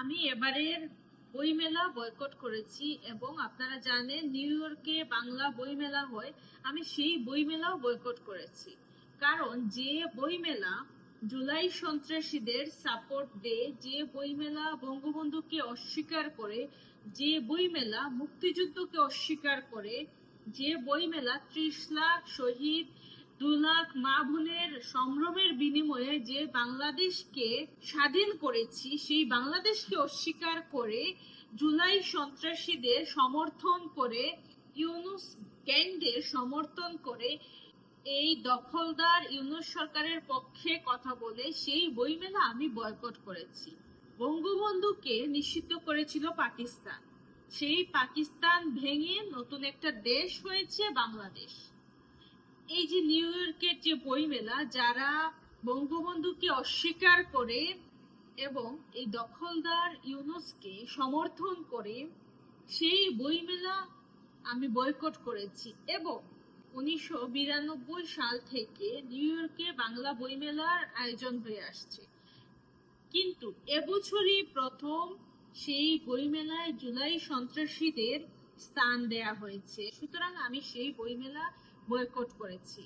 আমি এবারের বইমেলা বয়কট করেছি এবং আপনারা জানেন নিউ ইয়র্কে বাংলা বইমেলা হয়, আমি সেই বইমেলাও বয়কট করেছি। কারণ যে বইমেলা জুলাই সন্ত্রাসীদের সাপোর্ট দেয়, যে বইমেলা বঙ্গবন্ধুকে অস্বীকার করে, যে বইমেলা মুক্তিযুদ্ধকে অস্বীকার করে, যে বইমেলা ত্রিশ লাখ শহীদ দু লাখ মা বোনের সম্ভ্রমের বিনিময়ে যে বাংলাদেশকে স্বাধীন করেছি, সেই বাংলাদেশকে অস্বীকার করে জুলাই সন্ত্রাসীদের সমর্থন করে, ইউনুস গ্যাংদের সমর্থন করে এই দখলদার ইউনুস সরকারের পক্ষে কথা বলে, সেই বইমেলা আমি বয়কট করেছি। বঙ্গবন্ধুকে নিষিদ্ধ করেছিল পাকিস্তান। সেই পাকিস্তান ভেঙে নতুন একটা দেশ হয়েছে বাংলাদেশ। এই যে নিউ ইয়র্কের যে বইমেলা, যারা বঙ্গবন্ধুকে অস্বীকার করে এবং এই দখলদার ইউনুসকে সমর্থন করে, সেই বইমেলা আমি বয়কট করেছি। এবং উনিশশো বিরানব্বই সাল থেকে নিউ ইয়র্কে বাংলা বইমেলার আয়োজন হয়ে আসছে। কিন্তু এবছরই প্রথম সেই বইমেলায় জুলাই সন্ত্রাসীদের স্থান দেয়া হয়েছে। সুতরাং আমি সেই বইমেলা বয়কট করেছি।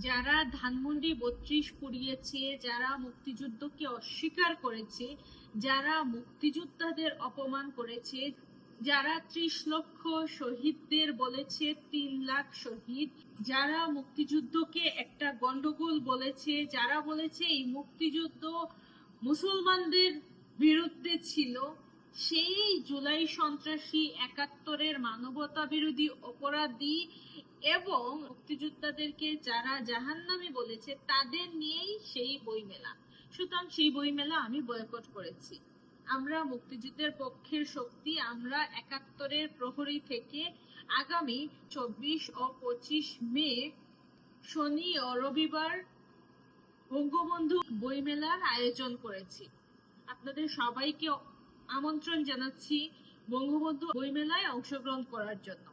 যারা ধানমন্ডি বত্রিশ পুড়িয়েছে, যারা মুক্তিযুদ্ধকে অস্বীকার করেছে, যারা মুক্তিযোদ্ধাদের অপমান করেছে, যারা ত্রিশ লক্ষ শহীদদের বলেছে, তিন লাখ শহীদ, যারা মুক্তিযুদ্ধকে একটা গন্ডগোল বলেছে, যারা বলেছে এই মুক্তিযুদ্ধ মুসলমানদের বিরুদ্ধে ছিল সেই জুলাই সন্ত্রাসী একাত্তরের মানবতা বিরোধী অপরাধী এবং মুক্তিযোদ্ধাদেরকে যারা জাহান্নামী বলেছে, তাদের নিয়েই সেই বইমেলা। সুতরাং সেই বইমেলা আমি বয়কট করেছি। আমরা মুক্তিযুদ্ধের পক্ষের শক্তি, আমরা একাত্তরের প্রহরী থেকে আগামী চব্বিশ ও পঁচিশ মে, শনি ও রবিবার বঙ্গবন্ধু বইমেলার আয়োজন করেছি। আপনাদের সবাইকে আমন্ত্রণ জানাচ্ছি বঙ্গবন্ধু বইমেলায় অংশগ্রহণ করার জন্য।